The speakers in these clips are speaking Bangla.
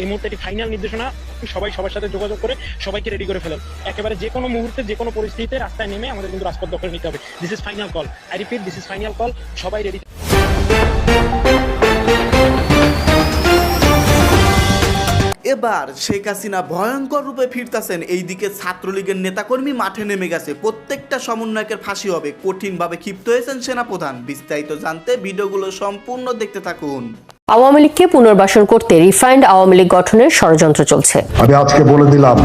এই মুহূর্তে একটি ফাইনাল নির্দেশনা। সবাই সবার সাথে যোগাযোগ করে সবাইকে রেডি করে ফেলেন একেবারে যে কোনো মুহূর্তে, যে কোনো পরিস্থিতিতে রাস্তায় নেমে আমাদের কিন্তু রাজপথ দখলে নিতে হবে। This is final call I repeat this is final call সবাই রেডি এবার শেখ হাসিনা ভয়ঙ্কর রূপে ফিরতাছেন। এইদিকে ছাত্রলীগের নেতাকর্মী মাঠে নেমে গেছে। প্রত্যেকটা সমন্বয়কের ফাঁসি হবে। কঠিনভাবে ক্ষিপ্ত হয়েছেন সেনাপ্রধান। বিস্তারিত জানতে ভিডিওগুলো সম্পূর্ণ দেখতে থাকুন। আওয়ামী লীগকে পুনর্বাসন করতে রিফাইন্ড আওয়ামী লীগ গঠনের ষড়যন্ত্র চলছে। আমি আজকে বলে দিলাম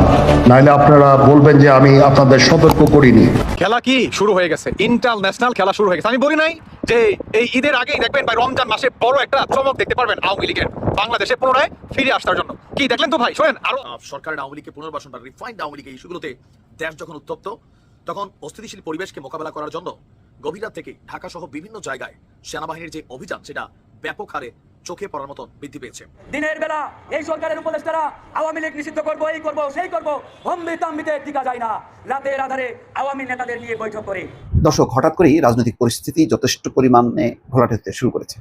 নাইলে আপনারা বলবেন যে আমি আপনাদের সতর্ক করিনি। খেলা কি শুরু হয়ে গেছে? ইন্টারন্যাশনাল খেলা শুরু হয়ে গেছে। আমি বলি নাই যে এই ঈদের আগেই দেখবেন ভাই রমজান মাসে বড় একটা চমক দেখতে পারবেন আওয়ামী লীগের বাংলাদেশে পুনরায় ফিরে আসার জন্য। কি দেখলেন তো ভাই? শোনেন আরও আহ, সরকারের আওয়ামী লীগকে পুনর্বাসন বা রিফাইন্ড আওয়ামী লীগের ইস্যুগুলোতে দেশ যখন উত্তপ্ত তখন অস্থিতিশীল পরিবেশকে মোকাবেলা করার জন্য গভীর রাত থেকে ঢাকা সহ বিভিন্ন জায়গায় সেনাবাহিনীর যে অভিযান সেটা ব্যাপক হারে চোখে পড়ার মতন বৃদ্ধি পেয়েছে। দিনের বেলা এই সরকারের উপদেষ্টারা আওয়ামী লীগ নিষিদ্ধ করব এই করব সেই করব হম্বি তাম্বিতে টিকা যায় না। রাতের আধারে আওয়ামী নেতাদের নিয়ে বৈঠক করে। দর্শক হঠাৎ করেই রাজনৈতিক পরিস্থিতি যথেষ্ট পরিমাণে ঘোলাটে শুরু করেছে।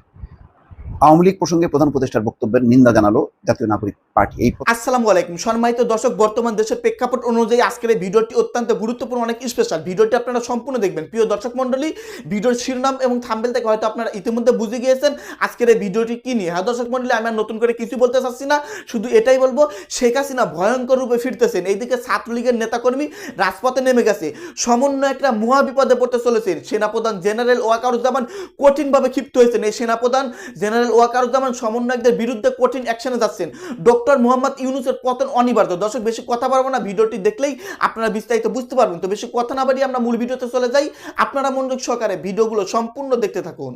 আওয়ামী লীগ প্রসঙ্গে প্রধান উপদেষ্টার বক্তব্যের নিন্দা জানালো জাতীয় নাগরিক পার্টি। এই আলাইকুম। সম্মানিত দর্শক, বর্তমান দেশের প্রেক্ষাপট অনুযায়ী আজকের এই ভিডিওটি অত্যন্ত গুরুত্বপূর্ণ, অনেক স্পেশাল ভিডিওটি আপনারা সম্পূর্ণ দেখবেন। প্রিয় দর্শক ভিডিওর শিরোনাম এবং থাম্বেল থেকে হয়তো আপনারা ইতিমধ্যে বুঝে গিয়েছেন আজকের এই ভিডিওটি কি নিয়ে। হ্যাঁ দর্শক মণ্ডলী, আমি নতুন করে কিছু বলতে চাচ্ছি না, শুধু এটাই বলব, শেখ হাসিনা ভয়ঙ্কর রূপে ফিরতেছেন। এইদিকে ছাত্রলীগের নেতাকর্মী রাজপথে নেমে গেছে। সমন্বয় একটা মহা বিপদে পড়তে চলেছেন। সেনাপ্রধান জেনারেল ওয়াকারুজ্জামান কঠিনভাবে ক্ষিপ্ত হয়েছেন। এই সেনাপ্রধান জেনারেল ওয়াকারুজ্জামান সমন্বয়কদের বিরুদ্ধে কঠিন অ্যাকশনে যাচ্ছেন ডক্টর মোহাম্মদ ইউনুসের পতন অনিবার্য। দর্শক, বেশি কথা পারব না, ভিডিওটি দেখলেই আপনারা বিস্তারিত বুঝতে পারবেন। তো বেশি কথা না বাড়িয়ে আমরা মূল ভিডিওতে চলে যাই। আপনারা মনোযোগ সহকারে ভিডিওগুলো সম্পূর্ণ দেখতে থাকুন।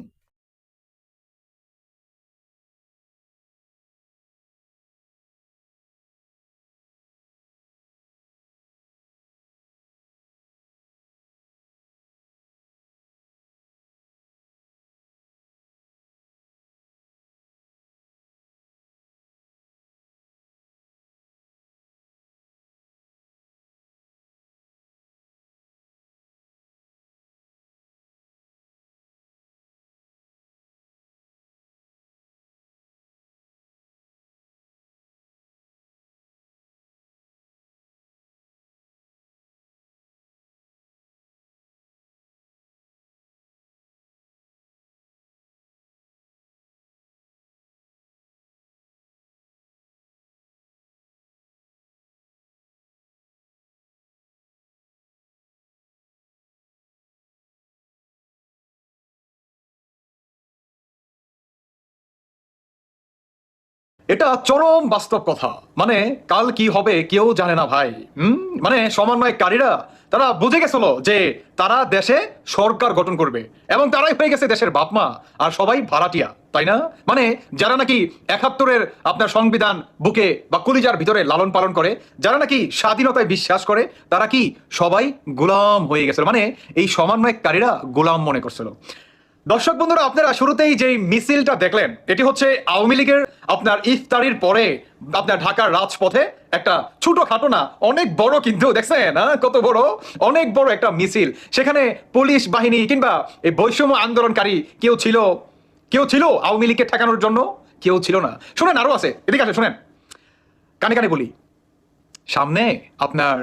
এটা চরম বাস্তব কথা। মানে কাল কি হবে কেউ জানে না ভাই। হুম? মানে সমন্বয়কারীরা, তারা বুঝে গেছিল যে তারা দেশে সরকার গঠন করবে এবং তারাই হয়ে গেছে দেশের বাপমা আর সবাই ভাড়াটিয়া, তাই না? মানে যারা নাকি একাত্তরের আপনার সংবিধান বুকে বা কলিজার ভিতরে লালন পালন করে, যারা নাকি স্বাধীনতায় বিশ্বাস করে, তারা কি সবাই গোলাম হয়ে গেছিল? মানে এই সমন্বয়কারীরা গোলাম মনে করছিল। দর্শক বন্ধুরা, আপনারা শুরুতেই যে মিছিলটা দেখলেন, এটি হচ্ছে আওয়ামী লীগের আপনার ইফতারির পরে আপনার ঢাকার রাজপথে একটা ছোটখাটো না অনেক বড় কিন্তু, দেখছেন হ্যাঁ কত বড়? অনেক বড় একটা মিছিল। সেখানে পুলিশ বাহিনী কিংবা এই বৈষম্য আন্দোলনকারী কেউ ছিল? কেউ ছিল আওয়ামী লীগকে ঠেকানোর জন্য? কেউ ছিল না। শোনেন, আরও আছে, এদিকে আসে শোনেন। কানে কানে বলি। সামনে আপনার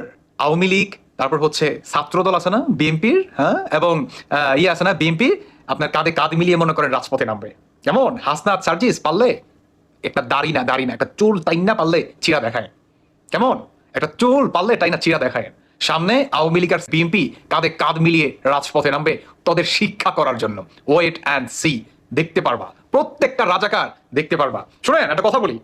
আওয়ামী লীগ, তারপর হচ্ছে ছাত্রদল আছে না, বিএনপির হ্যাঁ এবং ইয়ে আছে না, বিএনপি আপনার কাঁধে কাঁধ মিলিয়ে মনে করেন রাজপথে নামবে। কেমন? হাসনাত, সার্জিস, পারলে একটা দাড়ি না দাড়ি না, একটা চুল তাইনা পারলে চিরা দেখায়। কেমন? একটা চুল পারলে তাই না চিরা দেখায়। সামনে আওয়ামী লীগ আর বিএনপি কাঁধে কাঁধ মিলিয়ে রাজপথে নামবে তোদের শিক্ষা করার জন্য। ওয়েট অ্যান্ড সি দেখতে পারবা। প্রত্যেকটা রাজাকার দেখতে পারবা। শুনেন, একটা কথা বলি।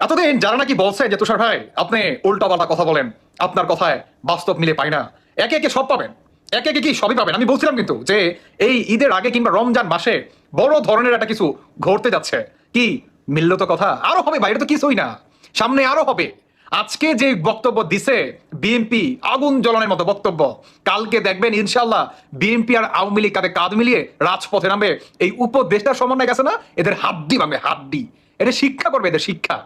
এতদিন যারা নাকি বলছে যে তুষার ভাই, আপনি উল্টাপাল্টা কথা বলেন, আপনার কথায় বাস্তব মিলে পাই না। একে একে সব পাবেন। একে একে কি সবই পাবেন? আমি বলছিলাম কিন্তু যে এই ঈদের আগে কিংবা রমজান মাসে বড় ধরনের একটা কিছু ঘটতে যাচ্ছে। কি? মিলল তো কথা। আরও হবে বাইরে তো কিছুই না। সামনে আরও হবে। আজকে যে বক্তব্য দিছে বিএনপি, আগুন জ্বলানোর মতো বক্তব্য, কালকে দেখবেন ইনশাল্লাহ বিএনপি আর আওয়ামী লীগ কাঁধে কাঁধ মিলিয়ে রাজপথে নামবে। এই উপদেশটার সমন্বয় গেছে না? এদের হাড্ডি ভাঙবে, হাড্ডি। এটা শিক্ষা করবে, এদের শিক্ষা।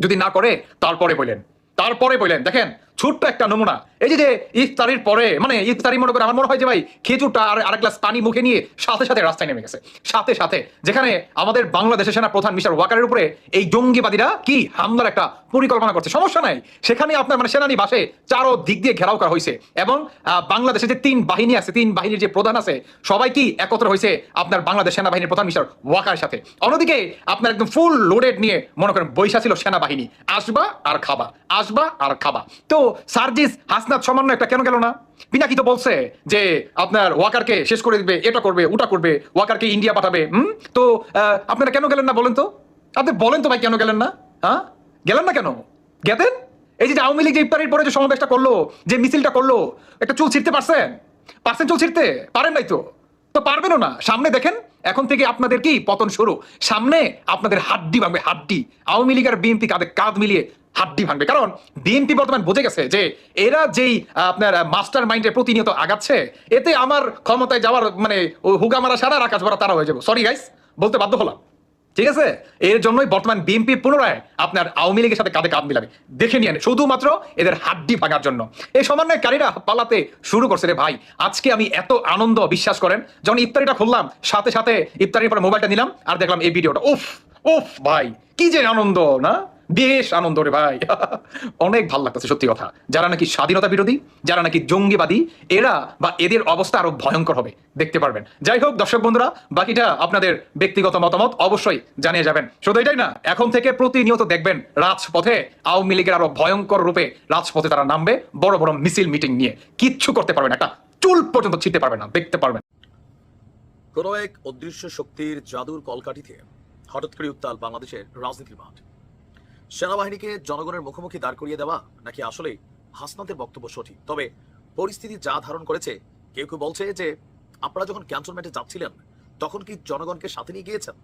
যদি না করে, তারপরে বললেন তারপরে বললেন দেখেন ছোট্ট একটা নমুনা। এই যে যে ইফতারির পরে মানে ইফতারি মনে করে আমার মনে হয় যে ভাই, খেজুরটা আর আরেক গ্লাস পানি মুখে নিয়ে সাথে সাথে রাস্তায় নেমে গেছে। সাথে সাথে, যেখানে আমাদের বাংলাদেশের সেনা প্রধান মিস্টার ওয়াকারের উপরে এই জঙ্গিবাদীরা কি হামলার একটা পরিকল্পনা করছে। সমস্যা নাই। সেখানে আপনার মানে সেনানি বাসে চারো দিক দিয়ে ঘেরাও করা হয়েছে এবং বাংলাদেশে যে তিন বাহিনী আছে, তিন বাহিনীর যে প্রধান আছে, সবাই কি একত্র হয়েছে আপনার বাংলাদেশ সেনাবাহিনীর প্রধান মিস্টার ওয়াকারের সাথে? অন্যদিকে আপনার একদম ফুল লোডেড নিয়ে মনে করেন বৈশা ছিল সেনাবাহিনী। আসবা আর খাবা, আসবা আর খাবা। তো সার্জিস হাসনাত সামান্য একটা কেন গেল না? পিনাকি তো বলছে যে আপনার ওয়াকারকে শেষ করে দিবে, এটা করবে, ওটা করবে, ওয়াকারকে ইন্ডিয়া পাঠাবে, হুম? তো আপনারা কেন গেলেন না বলেন তো? আপনি বলেন তো ভাই কেন গেলেন না হ্যাঁ? গেলেন না কেন? গেতেন? এই যে আওয়ামী লীগ যে ইফতারির পরে যে সমাবেশটা করল, যে মিছিলটা করল, একটা চুল ছিঁড়তে পারছেন? পারছেন চুল ছিঁড়তে? পারেন নাই তো? তো পারবেনও না। সামনে দেখেন, এখন থেকে আপনাদের কি পতন শুরু? সামনে আপনাদের হাড্ডি ভাঙবে, হাড্ডি। আওয়ামী লীগ আর বিএনপি কাঁধে কাঁধ মিলিয়ে হাড্ডি ভাঙবে। কারণ বিএনপি বর্তমান বুঝে গেছে যে এরা যেই আপনার মাস্টার মাইন্ডে প্রতিনিয়ত আগাচ্ছে, এতে আমার ক্ষমতায় যাওয়ার মানে হুগা মারা সারা আকাশ ভরা তারা হয়ে যাব। সরি গাইস বলতে বাধ্য হলাম। ঠিক আছে? এর জন্যই বর্তমান বিএনপি পুনরায় আপনার আওয়ামী লীগের সাথে কাঁধে কাঁধ মিলাবে। দেখে নিয়ে শুধুমাত্র এদের হাড্ডি ভাঙার জন্য। এই সমন্বয়কারীরা পালাতে শুরু করছে রে ভাই। আজকে আমি এত আনন্দ বিশ্বাস করেন, যখন ইফতারিটা খুললাম, সাথে সাথে ইফতারির পরে মোবাইলটা নিলাম, আর দেখলাম এই ভিডিওটা। উফ উফ ভাই, কি যে আনন্দ, না? বেশ আনন্দ রে ভাই। অনেক ভালো লাগতেছে, সত্যি কথা। যারা নাকি স্বাধীনতা বিরোধী, যারা নাকি জঙ্গিবাদী, এরা বা এদের অবস্থা আরও ভয়ঙ্কর হবে, দেখতে পারবেন। যাই হোক, দর্শক বন্ধুরা, বাকিটা আপনাদের ব্যক্তিগত মতামত অবশ্যই জানিয়ে যাবেন। শুধু এটাই না, এখন থেকে প্রতিনিয়ত দেখবেন রাজপথে আওয়ামী লীগের আরও ভয়ঙ্কর রূপে রাজপথে তারা নামবে, বড় বড় মিছিল মিটিং নিয়ে। কিচ্ছু করতে পারবে না, একটা চুল পর্যন্ত ছিটতে পারবে না, দেখতে পারবেন। কোনো এক অদৃশ্য শক্তির জাদুর কলকাঠিতে হঠাৎ করে উত্তাল বাংলাদেশের রাজনীতির মাঠ। সেনাবাহিনীকে জনগণের মুখোমুখি দাঁড় করিয়ে দেওয়া নাকি আসলে হাসনাতের বক্তব্য সঠিক? তবে পরিস্থিতি যা ধারণ করেছে, কেউ কেউ বলছে যে আপনারা যখন ক্যান্টনমেন্টে যাচ্ছিলেন, তখন কি জনগণকে সাথে নিয়ে গিয়েছেন?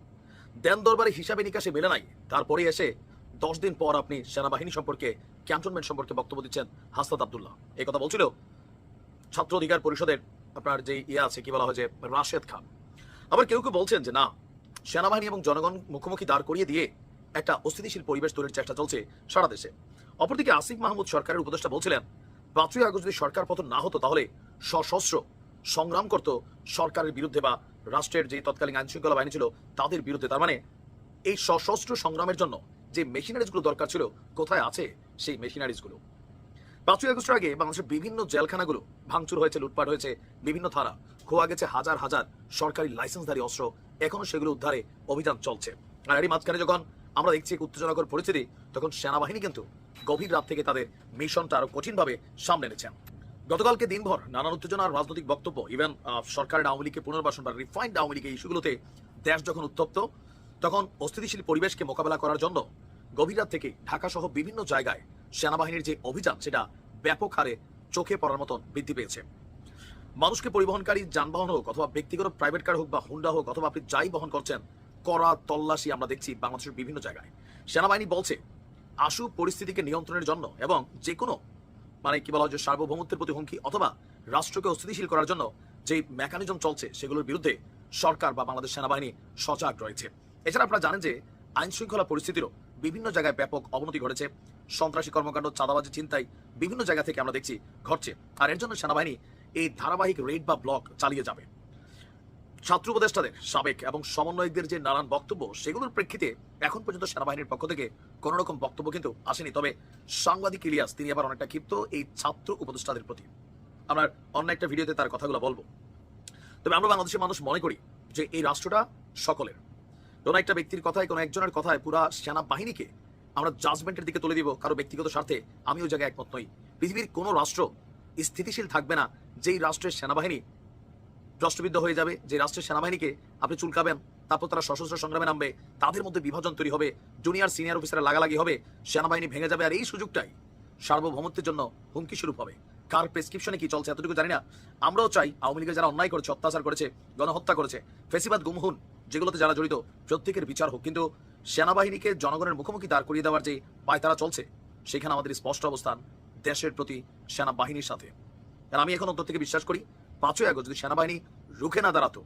দেন দরবারে হিসাবে নিকাশে মেলে নাই। তারপরে এসে দশ দিন পর আপনি সেনাবাহিনী সম্পর্কে, ক্যান্টনমেন্ট সম্পর্কে বক্তব্য দিচ্ছেন হাসনাত আবদুল্লাহ। এই কথা বলছিল ছাত্র অধিকার পরিষদের আপনার যে ইয়ে আছে, কি বলা হয় যে, রাশেদ খান। আবার কেউ কেউ বলছেন যে, না, সেনাবাহিনী এবং জনগণ মুখোমুখি দাঁড় করিয়ে দিয়ে একটা অস্থিতিশীল পরিবেশ তৈরির চেষ্টা চলছে সারা দেশে। অপরদিকে আসিফ মাহমুদ সরকারের উপদেষ্টা বলছিলেন, পাঁচই আগস্ট যদি সরকার পতন না হতো তাহলে সশস্ত্র সংগ্রাম করত সরকারের বিরুদ্ধে বা রাষ্ট্রের যে তৎকালীন আইন শৃঙ্খলা বাহিনী ছিল তাদের বিরুদ্ধে। তার মানে এই সশস্ত্র সংগ্রামের জন্য যে মেশিনারিজগুলো দরকার ছিল কোথায় আছে সেই মেশিনারিজগুলো? পাঁচই আগস্টের আগে বাংলাদেশের বিভিন্ন জেলখানাগুলো ভাঙচুর হয়েছে, লুটপাট হয়েছে, বিভিন্ন ধারা খোয়া গেছে হাজার হাজার সরকারি লাইসেন্সধারী অস্ত্র। এখনও সেগুলো উদ্ধারে অভিযান চলছে। আর এরই মাঝখানে যখন আমরা দেখছি এক উত্তেজনাকর পরিস্থিতি, তখন সেনাবাহিনী কিন্তু গভীর রাত থেকে তাদের মিশনটা আরও কঠিনভাবে সামনে এনেছেন গতকালকে দিনভর নানান উত্তেজনা আর রাজনৈতিক বক্তব্য ইভেন সরকারের আওয়ামী লীগকে পুনর্বাসন বা রিফাইন্ড আওয়ামী লীগের ইস্যুগুলোতে দেশ যখন উত্তপ্ত, তখন অস্থিতিশীল পরিবেশকে মোকাবেলা করার জন্য গভীর রাত থেকে ঢাকা সহ বিভিন্ন জায়গায় সেনাবাহিনীর যে অভিযান, সেটা ব্যাপক হারে চোখে পড়ার মতন বৃদ্ধি পেয়েছে। মানুষকে পরিবহনকারী যানবাহন হোক অথবা ব্যক্তিগত প্রাইভেট কার হোক বা হুন্ডা হোক অথবা আপনি যাই বহন করছেন কড়া তল্লাশি আমরা দেখছি বাংলাদেশের বিভিন্ন জায়গায়। সেনাবাহিনী বলছে, আশু পরিস্থিতিকে নিয়ন্ত্রণের জন্য এবং যে কোনো মানে কি বলা হয় যে সার্বভৌমত্বের প্রতি হুমকি অথবা রাষ্ট্রকে অস্থিতিশীল করার জন্য যে মেকানিজম চলছে সেগুলোর বিরুদ্ধে সরকার বা বাংলাদেশ সেনাবাহিনী সজাগ রয়েছে। এছাড়া আপনারা জানেন যে আইন শৃঙ্খলা পরিস্থিতিরও বিভিন্ন জায়গায় ব্যাপক অবনতি ঘটেছে। সন্ত্রাসী কর্মকাণ্ড, চাঁদাবাজি চিন্তায় বিভিন্ন জায়গা থেকে আমরা দেখছি ঘটছে। আর এর জন্য সেনাবাহিনী এই ধারাবাহিক রেড বা ব্লক চালিয়ে যাবে। ছাত্র উপদেষ্টাদের সাবেক এবং সমন্বয়কদের যে নানান বক্তব্য, সেগুলোর প্রেক্ষিতে এখন পর্যন্ত সেনাবাহিনীর পক্ষ থেকে কোন রকম বক্তব্য কিন্তু আসেনি। তবে সাংবাদিক ইলিয়াস, তিনি আবার অনেকটা ক্ষিপ্ত এই ছাত্র উপদেষ্টাদের প্রতি। আমরা অন্য একটা ভিডিওতে তার কথাগুলো বলব। তবে আমরা বাংলাদেশের মানুষ মনে করি যে এই রাষ্ট্রটা সকলের। কোনো একটা ব্যক্তির কথায়, কোনো একজনের কথায় পুরা সেনাবাহিনীকে আমরা জাজমেন্টের দিকে তুলে দিব কারও ব্যক্তিগত স্বার্থে আমি ওই জায়গায় একমত নই। পৃথিবীর কোনো রাষ্ট্র স্থিতিশীল থাকবে না যেই রাষ্ট্রের সেনাবাহিনী রাষ্ট্রবিদ্ধ হয়ে যাবে, যে রাষ্ট্রের সেনাবাহিনীকে আপনি চুলকাবেন, তারপর তারা সশস্ত্র সংগ্রামে নামবে, তাদের মধ্যে বিভাজন তৈরি হবে, জুনিয়র, সিনিয়র অফিসারের লাগালাগি হবে, সেনাবাহিনী ভেঙে যাবে, আর এই সুযোগটাই সার্বভৌমত্বের জন্য হুমকি স্বরূপ হবে। কার প্রেসক্রিপশনে কি চলছে এতটুকু জানি না। আমরাও চাই আওয়ামী লীগের যারা অন্যায় করেছে, অত্যাচার করেছে, গণহত্যা করেছে, ফেসিবাদ গুমহুন যেগুলোতে যারা জড়িত, প্রত্যেকের বিচার হোক, কিন্তু সেনাবাহিনীকে জনগণের মুখোমুখি দাঁড় করিয়ে দেওয়ার যে পায়তারা চলছে, সেখানে আমাদের স্পষ্ট অবস্থান দেশের প্রতি সেনাবাহিনীর সাথে। আর আমি এখন অন্তর থেকে বিশ্বাস করি পাঁচই আগস্ট যদি সেনাবাহিনী রুখে না দাঁড়াতো,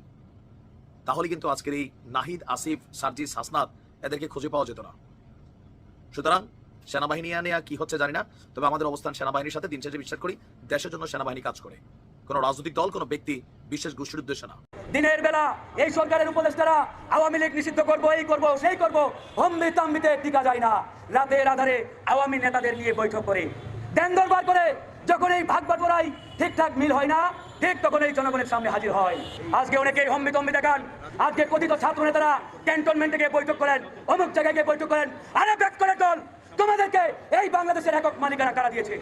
তাহলে কিন্তু আজকের এই নাহিদ, আসিফ, সার্জিস, হাসনাত এদেরকে খুঁজে পাওয়া যেত না। সুতরাং সেনাবাহিনী নিয়ে কি হচ্ছে জানি না, তবে আমাদের অবস্থান সেনাবাহিনীর সাথে, দিন শেষে বিশ্বাস করি, দেশের জন্য সেনাবাহিনী কাজ করে। কোনো রাজনৈতিক দল, কোনো ব্যক্তি বিশেষ গোষ্ঠীর উদ্দেশ্যে না। দিনের বেলা এই সরকারের উপদেষ্টারা আওয়ামী লীগ নিষিদ্ধ করব, এই করব, সেই করব হম্বি তাম্বিতে টিকা যায় না। রাতের আধারে আওয়ামী নেতাদের নিয়ে বৈঠক করে দেন দরবার করে যখন এই ভাগ বাটোয়ারাই ঠিকঠাক মিল হয় না, ঠিক তখন এই জনগণের সামনে হাজির হয়। আজকে অনেকেই হম্বি তম্বি দেখান। আজকে কথিত ছাত্র নেতারা ক্যান্টনমেন্টে গিয়ে বৈঠক করেন, অমুক জায়গায় গিয়ে বৈঠক করেন, আরে ব্যাক করে দল, তোমাদেরকে এই বাংলাদেশের একক মালিকানা কারা দিয়েছে?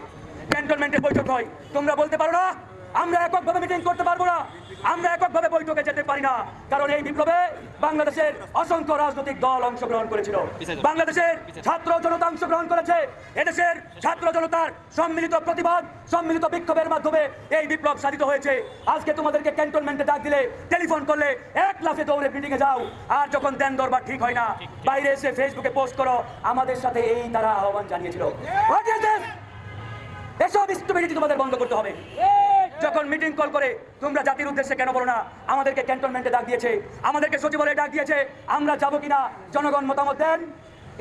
ক্যান্টনমেন্টে বৈঠক হয়, তোমরা বলতে পারো না? আমরা এককভাবে মিটিং করতে পারব না। আমরা এককভাবে বৈঠকে যেতে পারি না। কারণ এই বিপ্লবে বাংলাদেশের অসংখ্য রাজনৈতিক দল অংশগ্রহণ করেছিল। বাংলাদেশের ছাত্র জনতা অংশগ্রহণ করেছে। এদেশের ছাত্র জনতার সম্মিলিত প্রতিবাদ সম্মিলিত বিক্ষোভের মাধ্যমে এই বিপ্লব সাধিত হয়েছে। আজকে তোমাদেরকে ক্যান্টনমেন্টে ডাক দিলে টেলিফোন করলে এক লাফে দৌড়ে মিটিংয়ে যাও। আর যখন দেন দরবার ঠিক হয় না বাইরে এসে ফেসবুকে পোস্ট করো আমাদের সাথে এই তারা আহ্বান জানিয়েছিল। এসব স্টুপিডিটি তোমাদের বন্ধ করতে হবে। যখন মিটিং কল করে, তোমরা জাতির উদ্দেশ্যে কেন বলো না? আমাদেরকে ক্যান্টনমেন্টে ডাক দিয়েছে। আমাদেরকে সচিবালয়ে ডাক দিয়েছে। আমরা যাব কিনা? জনগণ মতামত দেন।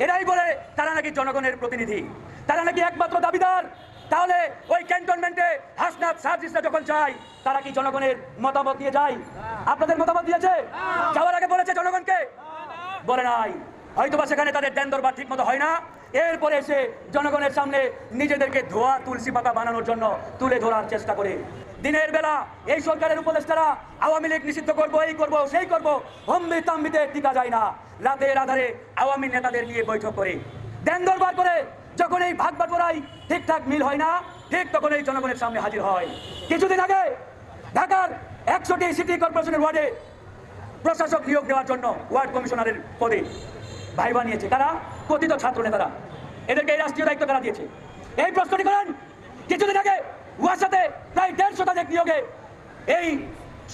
এরাই বলে, তারা নাকি জনগণের প্রতিনিধি। তারা নাকি একমাত্র দাবিদার। তাহলে ওই ক্যান্টনমেন্টে হাসনাত সার্জিসরা যখন যায়, তারা কি জনগণের মতামত দিয়ে যায়? আপনাদের মতামত দিয়েছে? যাওয়ার আগে বলেছে জনগণকে? বলে নাই। হয়তোবা সেখানে তাদের দেন দরবার ঠিক মতো হয় না। এরপরে এসে জনগণের সামনে নিজেদেরকে ধোয়া, তুলসী পাতা বানানোর জন্য তুলে ধরার চেষ্টা করে। দিনের বেলা এই সরকারের উপদেষ্টারা আওয়ামী লীগ নিষিদ্ধ করব, এই করব, সেই করব, হম্বি তাম্বিতে টিকা যায় না। রাতের আধারে আওয়ামী নেতাদের নিয়ে বৈঠক করে দেন দরবার করে, যখন এই ভাগ বাটোয়ারাই ঠিকঠাক মিল হয় না, ঠিক তখন এই জনগণের সামনে হাজির হয়। কিছুদিন আগে ঢাকার একশোটি সিটি কর্পোরেশনের ওয়ার্ডে প্রশাসক নিয়োগ দেওয়ার জন্য ওয়ার্ড কমিশনারের পদে ভাইবা নিয়েছে তারা কথিত ছাত্র নেতারা। এদেরকে এই রাষ্ট্রীয় দায়িত্ব তারা দিয়েছে? এই প্রশ্নটি করেন। কিছুদিন আগে ওয়াসাতে প্রায় দেড় শতাধিক নিয়োগে এই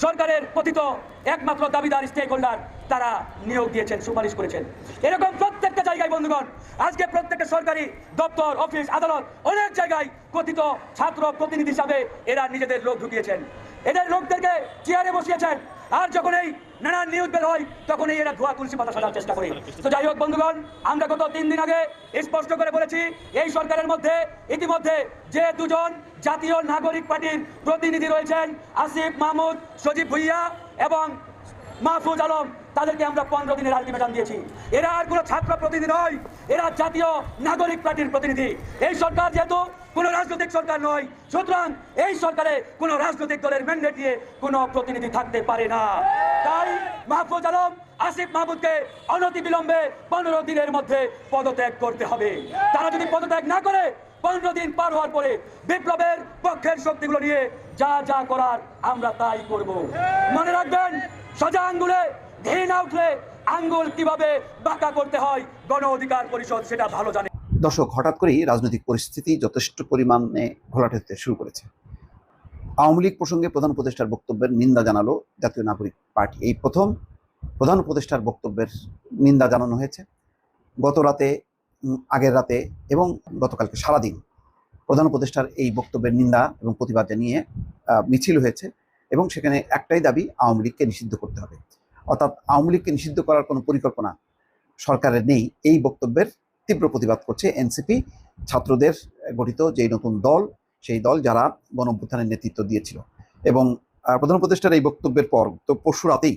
সরকারের কথিত একমাত্র দাবিদার স্টেক হোল্ডার তারা নিয়োগ দিয়েছেন, সুপারিশ করেছেন। এরকম প্রত্যেকটা জায়গায়, বন্ধুগণ, আজকে প্রত্যেকটা সরকারি দপ্তর, অফিস, আদালত, অনেক জায়গায় কথিত ছাত্র প্রতিনিধি হিসাবে এরা নিজেদের লোক ঢুকিয়েছেন। এদের লোকদেরকে চেয়ারে বসিয়েছেন। আর যখন এই নানান নিউজ বের হয় তখন এই এরা ধোয়া তুলসী পাতা সাজার চেষ্টা করে। তো যাই হোক, বন্ধুগণ, আমরা গত তিন দিন আগে স্পষ্ট করে বলেছি, এই সরকারের মধ্যে ইতিমধ্যে যে দুজন জাতীয় নাগরিক পার্টির প্রতিনিধি রয়েছেন, আসিফ, মাহমুদ, সজীব ভুইয়া এবং মাহফুজ আলম, তাদেরকে আমরা পনেরো দিনের আলটিমেটাম দিয়েছি। এরা আর কোনো ছাত্র প্রতিনিধি নয়, এরা জাতীয় নাগরিক পার্টির প্রতিনিধি। এই সরকার যেহেতু কোনো রাজনৈতিক সরকার নয়। সুতরাং এই সরকারে কোনো রাজনৈতিক দলের ম্যান্ডেট দিয়ে কোনো প্রতিনিধি থাকতে পারে না। তাই মাহফুজ আলম, আসিফ মাহমুদকে অনতি বিলম্বে পনেরো দিনের মধ্যে পদত্যাগ করতে হবে। তারা যদি পদত্যাগ না করে, পনেরো দিন পার হওয়ার পরে বিপ্লবের পক্ষের শক্তিগুলো নিয়ে যা যা করার আমরা তাই করব। মনে রাখবেন, সোজা আঙ্গুলে ঘি না উঠলে আঙ্গুল কীভাবে বাঁকা করতে হয় গণ অধিকার পরিষদ সেটা ভালো জানে। দর্শক, হঠাৎ করেই রাজনৈতিক পরিস্থিতি যথেষ্ট পরিমাণে ঘোলাটে হতে শুরু করেছে। আওয়ামী লীগ প্রসঙ্গে প্রধান উপদেষ্টার বক্তব্যের নিন্দা জানালো জাতীয় নাগরিক পার্টি। এই প্রথম প্রধান উপদেষ্টার বক্তব্যের নিন্দা জানানো হয়েছে। গত রাতে আগের রাতে এবং গতকালকে সারাদিন প্রধান উপদেষ্টার এই বক্তব্যের নিন্দা এবং প্রতিবাদ জানিয়ে মিছিল হয়েছে এবং সেখানে একটাই দাবি, আওয়ামী লীগকে নিষিদ্ধ করতে হবে। অর্থাৎ আওয়ামী লীগকে নিষিদ্ধ করার কোনো পরিকল্পনা সরকারের নেই। এই বক্তব্যের তীব্র প্রতিবাদ করছে এনসিপি ছাত্রদের গঠিত যেই নতুন দল, সেই দল যারা গণঅভ্যুত্থানের নেতৃত্ব দিয়েছিল। এবং প্রধান উপদেষ্টার এই বক্তব্যের পর তো পরশু রাতেই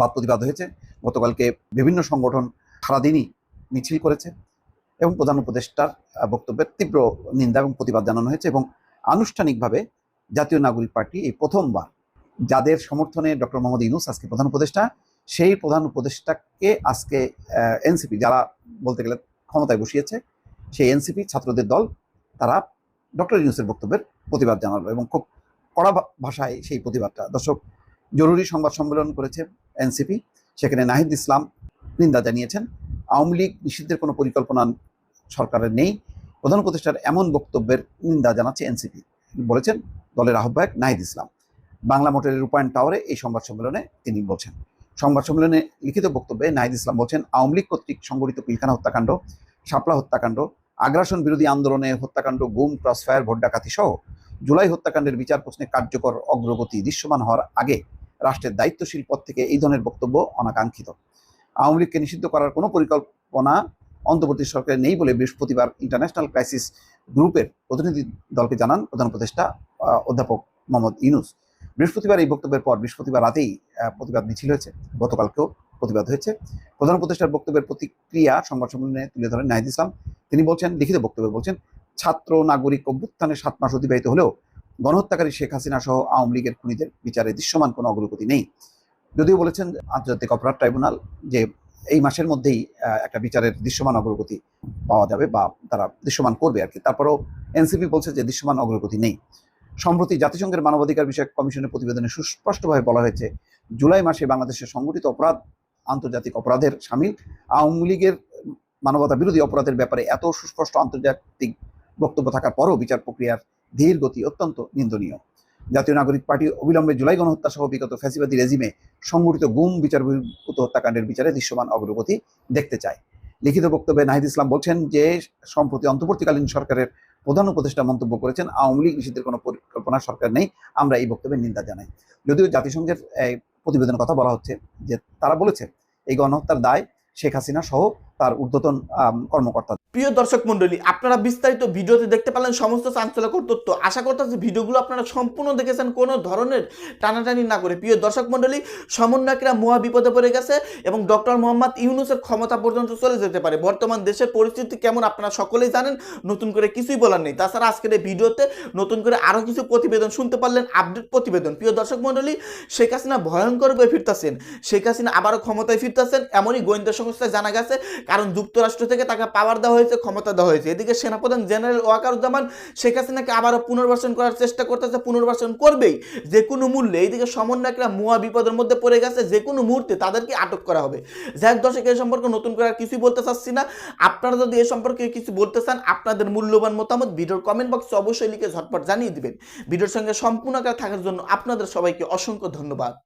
বাদ প্রতিবাদ হয়েছে। গতকালকে বিভিন্ন সংগঠন সারাদিনই মিছিল করেছে এবং প্রধান উপদেষ্টার বক্তব্যের তীব্র নিন্দা এবং প্রতিবাদ জানানো হয়েছে এবং আনুষ্ঠানিকভাবে জাতীয় নাগরিক পার্টি এই প্রথমবার যাদের সমর্থনে ডক্টর মোহাম্মদ ইউনুস আজকে প্রধান উপদেষ্টা, সেই প্রধান উপদেষ্টাকে আজকে এনসিপি যারা বলতে গেলে ক্ষমতায় বসিয়েছে, সেই এনসিপি ছাত্রদের দল, তারা ডক্টর ইউনুসের বক্তব্যের প্রতিবাদ জানালো এবং খুব কড়া ভাষায় সেই প্রতিবাদটা। দর্শক, জরুরি সংবাদ সম্মেলন করেছে এনসিপি, সেখানে নাহিদ ইসলাম নিন্দা জানিয়েছেন, আওয়ামী লীগ নিষিদ্ধের কোনো পরিকল্পনা সরকারের নেই, প্রধান উপদেষ্টার এমন বক্তব্যের নিন্দা জানাচ্ছে এনসিপি। বলেছেন, দলের আহ্বায়ক নাহিদ ইসলাম। বাংলা মোটরের রূপায়ণ টাওয়ারে এই সংবাদ সম্মেলনে তিনি বলছেন। সংবাদ সম্মেলনে লিখিত বক্তব্যে নাহিদ ইসলাম বলছেন, আওয়ামী লীগ কর্তৃক সংগঠিত পিলখানা হত্যাকাণ্ড, শাপলা হত্যাকাণ্ড, আগ্রাসন বিরোধী আন্দোলনে হত্যাকাণ্ড, গুম, ক্রসফায়ার ভোট ডাকাতি সহ জুলাই হত্যাকাণ্ডের বিচার প্রশ্নে কার্যকর অগ্রগতি দৃশ্যমান হওয়ার আগে রাষ্ট্রের দায়িত্বশীল পদ থেকে এই ধরনের বক্তব্য অনাকাঙ্ক্ষিত। আওয়ামী লীগকে নিষিদ্ধ করার কোনো পরিকল্পনা অন্তর্বর্তী সরকারে নেই বলে বৃহস্পতিবার ইন্টারন্যাশনাল ক্রাইসিস গ্রুপের প্রতিনিধি দলকে জানান প্রধান উপদেষ্টা অধ্যাপক মোহাম্মদ ইউনুস। বৃহস্পতিবার এই বক্তব্যের পর বৃহস্পতিবার রাতেই প্রতিবাদ মিছিল হয়েছে। গতকালকেও প্রতিবাদ হয়েছে। প্রধান উপদেষ্টার বক্তব্যের প্রতিক্রিয়া সংবাদ সম্মেলনে তুলে ধরেন নাহিদ ইসলাম। তিনি বলছেন, লিখিত বক্তব্যে বলছেন, ছাত্র নাগরিক অভ্যুত্থানের সাত মাস অতিবাহিত হলেও গণহত্যাকারী শেখ হাসিনা সহ আওয়ামী লীগের খুনিদের বিচারে দৃশ্যমান কোনো অগ্রগতি নেই। যদিও বলেছেন আন্তর্জাতিক অপরাধ ট্রাইব্যুনাল যে এই মাসের মধ্যেই একটা বিচারের দৃশ্যমান অগ্রগতি পাওয়া যাবে বা তারা দৃশ্যমান করবে আর কি। তারপরেও এনসিপি বলছে যে দৃশ্যমান অগ্রগতি নেই। সম্প্রতি জাতিসংঘের মানবাধিকার বিষয়ক কমিশনের প্রতিবেদনে সুস্পষ্টভাবে বলা হয়েছে, জুলাই মাসে বাংলাদেশের সংগঠিত অপরাধ, আন্তর্জাতিক অপরাধের সামিল, আওয়ামী লীগের মানবতা বিরোধী অপরাধের ব্যাপারে এত সুস্পষ্ট আন্তর্জাতিক বক্তব্য থাকার পরও বিচার প্রক্রিয়ার ধীর গতি অত্যন্ত নিন্দনীয়। জাতীয় নাগরিক পার্টি অবিলম্বে জুলাই গণহত্যা সহ বিগত ফ্যাসিবাদী রেজিমে সংগঠিত গুম বিচার বহির্ভূত হত্যাকাণ্ডের বিচারে দৃশ্যমান অগ্রগতি দেখতে চায়। লিখিত বক্তব্যে নাহিদ ইসলাম বলছেন যে, সম্প্রতি অন্তর্বর্তীকালীন সরকারের প্রধান উপদেষ্টা মন্তব্য করেছেন, আওয়ামী লীগ নিষিদ্ধের কোনো পরিকল্পনা সরকার নেই। আমরা এই বক্তব্যের নিন্দা জানাই। যদিও জাতিসংঘের প্রতিবেদনের কথা বলা হচ্ছে যে, তারা বলেছে, এই গণহত্যার দায় শেখ হাসিনা সহ তার ঊর্ধ্বতন কর্মকর্তা। প্রিয় দর্শক মন্ডলী আপনারা বিস্তারিত ভিডিওতে দেখতে পারলেন সমস্ত চাঞ্চল্যকর তথ্য। আশা করতেছি ভিডিওগুলো আপনারা সম্পূর্ণ দেখেছেন কোনো ধরনের টানাটানি না করে। প্রিয় দর্শক মন্ডলী সমন্বয়করা মহা বিপদে পড়ে গেছে এবং ডক্টর মোহাম্মদ ইউনুসের ক্ষমতা পর্যন্ত চলে যেতে পারে। বর্তমান দেশের পরিস্থিতি কেমন আপনারা সকলেই জানেন, নতুন করে কিছুই বলার নেই। তাছাড়া আজকের এই ভিডিওতে নতুন করে আরও কিছু প্রতিবেদন শুনতে পারলেন, আপডেট প্রতিবেদন। প্রিয় দর্শক মন্ডলী শেখ হাসিনা ভয়ঙ্কর হয়ে ফিরতেছেন। শেখ হাসিনা আবারও ক্ষমতায় ফিরতেছেন, এমনই গোয়েন্দা সংস্থায় জানা গেছে কারণ যুক্তরাষ্ট্র থেকে তাকে পাওয়ার দেওয়া হয়েছে, ক্ষমতা দেওয়া হয়েছে। এদিকে সেনাপ্রধান জেনারেল ওয়াকারুজ্জামান শেখ হাসিনাকে আবারও পুনর্বাসন করার চেষ্টা করতেছে, পুনর্বাসন করবেই। যে কোনো মূল্যে। এইদিকে সমন্বয়করা মুয়া বিপদের মধ্যে পড়ে গেছে, যে কোনো মুহূর্তে তাদেরকে আটক করা হবে। যাই দর্শক এই সম্পর্কে নতুন করে আর কিছুই বলতে চাচ্ছি না। আপনারা যদি এ সম্পর্কে কিছু বলতে চান, আপনাদের মূল্যবান মতামত ভিডিওর কমেন্ট বক্সে অবশ্যই লিখে ঝটপট জানিয়ে দিবেন। ভিডিওর সঙ্গে সম্পূর্ণ থাকার জন্য আপনাদের সবাইকে অসংখ্য ধন্যবাদ।